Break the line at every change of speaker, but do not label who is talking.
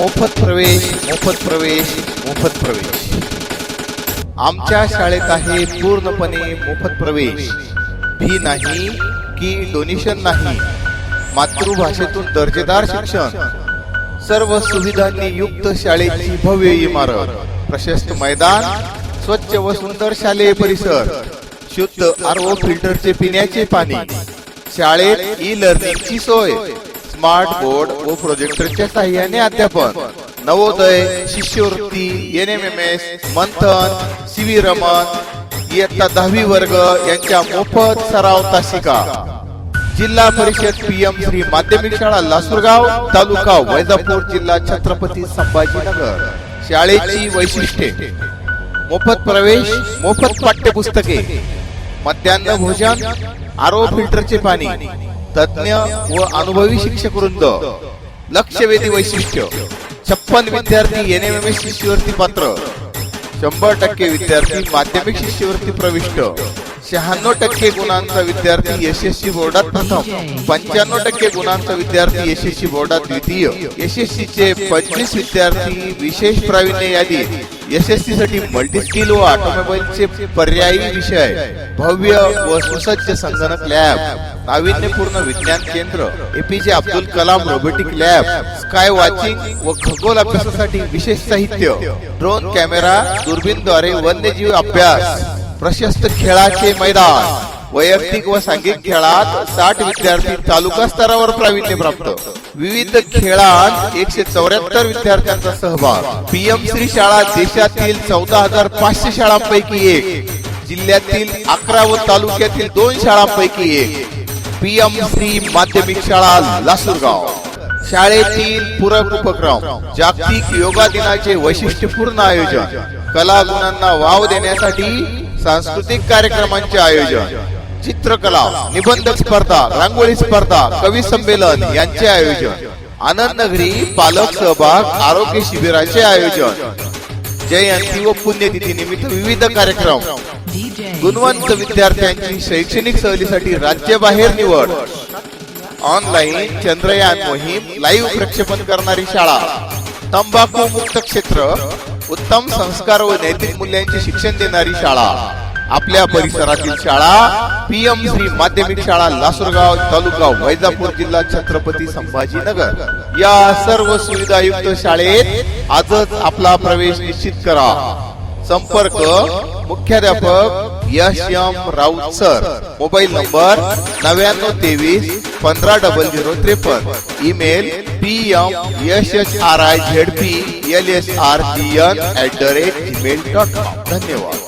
मोफत प्रवेश मोफत प्रवेश मोफत प्रवेश. आमच्या शाळेत आहे पूर्णपणे मोफत प्रवेश. फी नाही की डोनेशन नाही. मातृभाषेतून दर्जेदार शिक्षण. सर्व सुविधांनी युक्त शाळेची भव्य इमारत. प्रशस्त मैदान स्वच्छ व सुंदर शालेय परिसर. शुद्ध आरओ फिल्टरचे पिण्याचे पाणी. शाळेत ई लर्निंगची सोय. स्मार्ट बोर्ड व प्रोजेक्टरच्या साह्याने अध्यापन. नवोदय शिष्यवृत्ती N M M S Manthan C V Raman इयत्ता दहावी वर्ग यांच्या मोफत सराव तासिका. जिल्हा परिषद पीएम श्री माध्यमिक शाळा लासूरगाव तालुका वैजापूर जिल्हा छत्रपती संभाजीनगर. शाळेची वैशिष्ट्ये. मोफत प्रवेश मोफत पाठ्यपुस्तके. मध्यान्ह भोजन आरो फिल्टरचे पाणी. तज्ञ व अनुभवी शिक्षक वृंद लक्षवेधी वैशिष्ट्य छप्पन विद्यार्थी एन एम एम एस शिष्यवृत्ती पात्र शंभर टक्के विद्यार्थी माध्यमिक शिष्यवृत्ती प्रविष्ट शहाण्णव टक्के गुणांचा विद्यार्थी यशस्वी बोर्डात प्रथम पंच्याण्णव टक्के गुणांचा विद्यार्थी यशस्वी बोर्डात द्वितीय यशस्वी चे पंचवीस विद्यार्थी विशेष प्रावीण्य यादी यशस्वी साठी मल्टी स्किल व ऑटोमोबाईलचे पर्यायी विषय भव्य व सुसज्ज संगणक लॅब नाविन्यपूर्ण विज्ञान केंद्र APJ Abdul Kalam robotic lab sky watching व खगोल अभ्यासासाठी विशेष साहित्य ड्रोन कॅमेरा दुर्बीनद्वारे वन्यजीव अभ्यास प्रशस्त खेळाचे मैदान वैयक्तिक व सांघिक खेळात साठ विद्यार्थी तालुका स्तरावर प्रावीण्य प्राप्त विविध खेळात एकशे चौऱ्याहत्तर विद्यार्थ्यांचा सहभाग पीएम श्री शाळा देशातील चौदा हजार पाचशे शाळांपैकी एक जिल्ह्यातील अकरा व तालुक्यातील दोन शाळांपैकी एक. पीएम श्री माध्यमिक शाळा लासूरगाव. शाळेतील पूरक उपक्रम जागतिक योगा दिनाचे वैशिष्ट्यपूर्ण आयोजन कला गुणांना वाव देण्यासाठी सांस्कृतिक कार्यक्रमांचे आयोजन चित्रकला निबंध स्पर्धा रांगोळी स्पर्धा कवी संमेलन यांचे आयोजन आनंद नगरी पालक सहभाग आरोग्य शिबिराचे आयोजन जयंती व पुण्यतिथी निमित्त विविध कार्यक्रम. गुणवंत विद्यार्थ्यांची शैक्षणिक सहलीसाठी राज्यबाहेर निवड. ऑनलाईन चंद्रयान मोहीम लाईव्ह प्रक्षेपण करणारी शाळा. तंबाखू मुक्त क्षेत्र उत्तम संस्कार व नैतिक मूल्यांचे शिक्षण देणारी शाळा. आपल्या परिसरातील शाळा पीएम श्री माध्यमिक शाळा लासूरगाव तालुका वैजापूर जिल्हा छत्रपती संभाजीनगर. या सर्व सुविधायुक्त शाळेत आजच आपला प्रवेश निश्चित करा. संपर्क मुख्याध्यापक Yash M Raut sir. Mobile number नव्याण्णव तेवीस पंधरा डबल झिरो त्रेपन्न. Email P M S H R I Z P L S R P N at the rate Gmail dot com धन्यवाद.